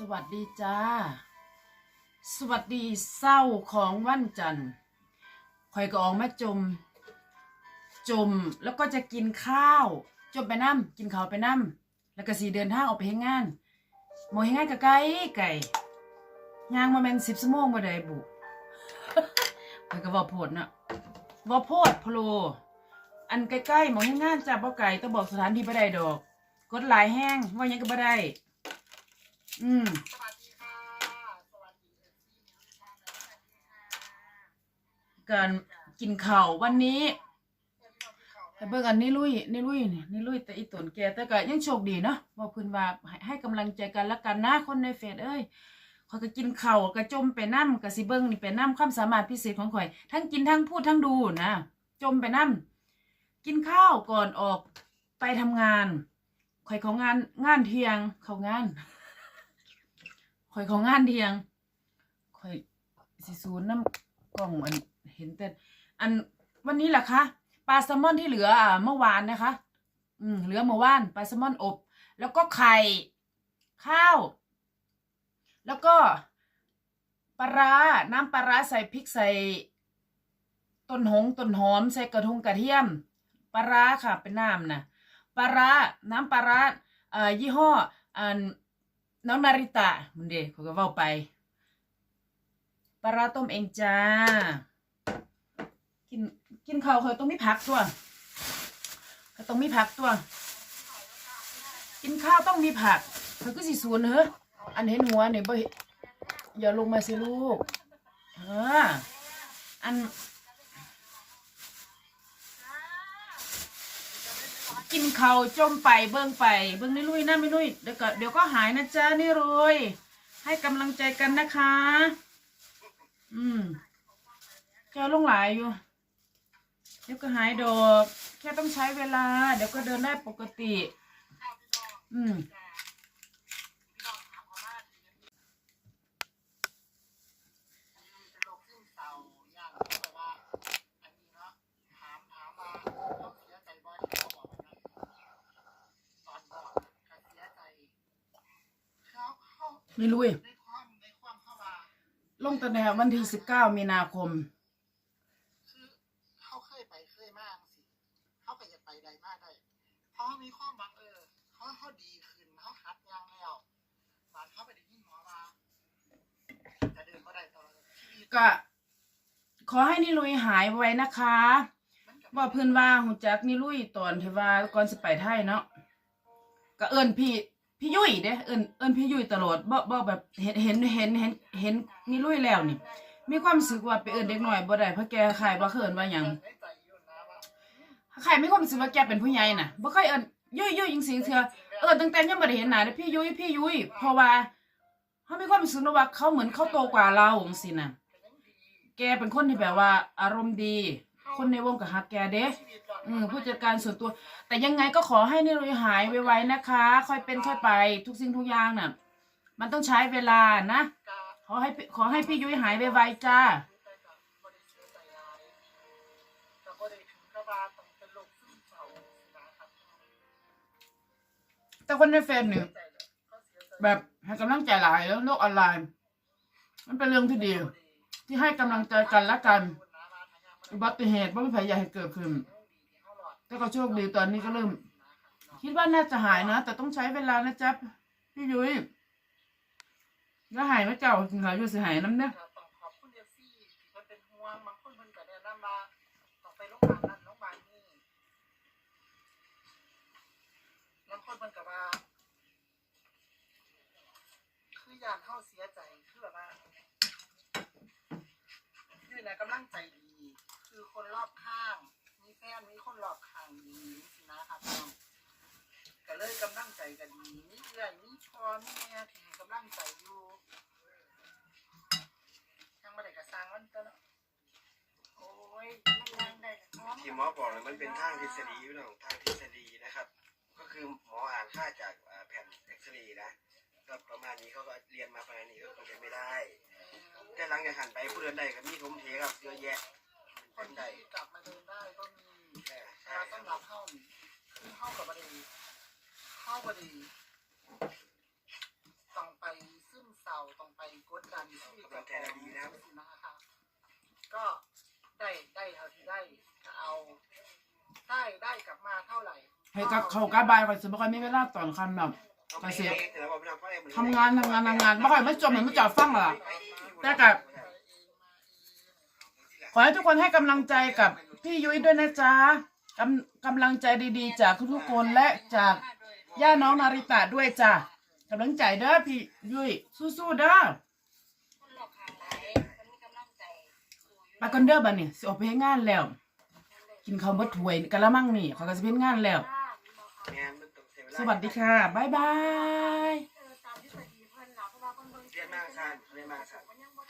สวัสดีจ้า สวัสดีเศร้าของวันจันทร์ข่อยก็ออกมาจม จมแล้วก็จะกินข้าว จมไปน้ำกินข้าวไปน้ำแล้วก็สีเดินทางออกไปเฮ็ดงานหมอเฮ็ดงานก็ไกลไกลย่างมาแมนสิบชั่วโมงบ่ได้บุข่อยก็เว่าโพดเนะว่าโพดพโลอันใกล้ๆหมอเฮ็ดงานจ้าบ่ไกลต้องบอกสถานที่บ่ได้ดอก กดหลายแห้งว่ายังก็บ่ได้ อืมสวัสดีค่ะสวัสดีเอฟซีนิวส์ชาแนลสวัสดีค่ะการกินข้าววันนี้เพื่อนพี่น้องที่เบิ่งอันนี้ลุยนี่ลุยนี่นี่ลุยแต่อีตนแกแต่ก็ยังโชคดีเนาะว่าเพิ่นว่าให้ให้กำลังใจกันละกันนะคนในเฟซเอ้ยข่อยก็กินข้าวก็จมไปน้ำก็สิเบิ่งนี่ไปน้ำความสามารถพิเศษของข่อย ทั้งกินทั้งพูดทั้งดูนะจมไปน้ำกินข้าวก่อนออกไปทำงานข่อยของงานงานเที่ยงเข้างาน ข่อยของงานเที่ยงข่อยสิศูนย์น้ำกล้องอันเห็นแต่อันวันนี้แหละคะปลาแซลมอนที่เหลืออ่าเมื่อวานนะคะ อืมเหลือเมื่อวานปลาแซลมอนอบ แล้วก็ไข่ข้าว แล้วก็ปลาร้าน้ำปลาร้าใส่พริกใส่ต้นหงต้นหอมใส่กระทงกระเทียมปลาร้าค่ะเป็นน้ำนะปลาร้าน้ำปลาร้าเอ่อยี่ห้ออัน น้องนาริตะมันเด็กเขาก็ว่าไปปลาต้มเองจ้า กินกินข้าวเคยต้องไมีผักตัวก็ต้องมีผักตัว กินข้าวต้องมีผักเธอก็สิสูนเฮ้ออันเห็นหัวเนี่ยบ่เห็นอย่าลงมาสิลูกเอออัน กินเขาจมไปเบิ้งไปเบิ้งนี่ลุยนะไม่ลุยเดี๋ยวก็เดี๋ยวก็หายนะจ๊ะนี่รวยให้กำลังใจกันนะคะ อืมแกลงหลายอยู่ เดี๋ยวก็หายดอก แค่ต้องใช้เวลา เดี๋ยวก็เดินได้ปกติ อืม พี่น้องถามเขาว่าเป็นโรคซึมเศร้าอย่างที่แบบว่าอันนี้เนาะถามถามว่าเขาเสียใจบ่อยเขาบอกว่าตอนบอกเขาเสียใจเขา เขานี่ลุยในความในความเข้ามาลงตั้งแต่วันที่สิบเก้ามีนาคม คือเขาเคยไปเคยมากสิเขาไปจะไปใดมากได้เพราะเขามีความหวังเออเขาเขาดีขึ้นเขาหัดยางแล้วบานเขาไปได้ยินหมอมาจะเดินก็ได้ตลอดชีวิตก็ ขอให้นี่ลุยหายไวนะคะมันกับว่าเพื่อนว่าหูจักนี่ลุยตอนที่ว่าก่อนสิไปไทยเนาะก็เอิ้นพี่ พี่ยุ้ยเด้เอิ้นเอิ้นพี่ยุ้ยตลอดบ่บ่แบบเห็นเห็นเห็นเห็นเห็นนี่ลุยแล้วนี่ มีความรู้สึกว่าไปเอิ้นเด็กหน้อยบ่ได้เพราะแกขายบ่เขินว่าหยังในใจอยู่นะว่าใครมีความรู้สึกว่าแกเป็นผู้ใหญ่น่ะบ่เคยเอิ้นยุ้ยยุ้ยจังซี่เทื่อเอิ้นตั้งแต่ยังบ่ได้เห็นหน้าเด้พี่ยุ้ยพี่ยุ้ยเพราะว่าเขามีความรู้สึกว่าเขาเหมือนเขาโตกว่าเราจังซี่น่ะแกเป็นคนที่แบบว่าอารมณ์ดี คนในวงก็ฮักแกเด้ อืมผู้จัดการส่วนตัว แต่ยังไงก็ขอให้นี่ลุยหายไวๆนะคะ ค่อยเป็นค่อยไป ทุกสิ่งทุกอย่างน่ะ มันต้องใช้เวลานะขอให้ขอให้พี่ยุ้ยหายไวๆจ้าแต่คนในเฟซเนี่ยแบบให้กำลังใจหลายแล้วโลกออนไลน์ มันเป็นเรื่องที่ดี ที่ให้กำลังใจกันและกัน อุบัติเหตุไม่มีใครอยากให้เกิดขึ้น แต่ก็โชคดีตอนนี้ก็เริ่ม คิดว่าน่าจะหายนะ แต่ต้องใช้เวลานะจ๊ะพี่ยุ้ยแล้วหายไหมเจ้าถึงหายอยู่สิหายน้ำเนี่ยต้องขอบคุณเอฟซีที่เพิ่นเป็นห่วงบางคนเพิ่นก็แนะนำว่าต้องไปโรงพยาบาลนั่นโรงพยาบาลนี่บางคนเพิ่นก็ว่า คือยากเข้าเสียใจคือแบบว่าคือในกำลังใจดี คือคนรอบข้าง มีแฟนมีคนรอบข้างดีนะครับน้องก็เลยกำลังใจกันดีมีเอื้อยมีพอมีแม่ที่ให้กำลังใจอยู่ยังไม่ได้กระซังมันตัวเนาะโอ้ยมันยังได้ที่หมอบอกเลยมันเป็นทางทฤษฎีอยู่เนาะทางทฤษฎีนะครับ ก็คือหมออ่านค่าจากแผ่นเอ็กซเรย์นะก็ประมาณนี้เขาก็เรียนมาประมาณนี้ก็คงจะไม่ได้ แต่หลังจากหันไปผู้เดินได้ก็มีทุ่มเทครับเยอะแยะคนได้กลับมาเดินได้ก็มีาต้องรับเข้านี่คือเข้ากับบดีเข้าบดีต้องไปซึมเศร้าต้องไปกดดันที่จะแก้ดีนะคะก็ได้ได้เท่าที่ได้ก็เอา ได้ได้กลับมาเท่าไหร่ให้กับเขากรบบายไอยซื้อไม่ค่อม่เวลาตอนคำแบบเสียทำงานทำงานทำงานไม่ค่อยไม่จมเหมือนไม่จอดฟังหรอแต่กับขอให้ทุกคนให้กำลังใจกับพี่ยุ้ยด้วยนะจ๊ะ กำกำลังใจดีๆ จากทุกๆคนและจากย่าน้องนาริตะด้วยจ้ะกำลังใจเด้อพี่ยุ้ยสู้ๆเด้อไปกันเด้อบัดนี้สิออกไปเฮ็ดงานแล้ว กินข้าวเบิดถ้วยกะละมังนี่เขาก็สิไปเฮ็ดงานแล้ว สวัสดีค่ะบ๊ายบาย เรียนมากสั้นเรียนมากสั้น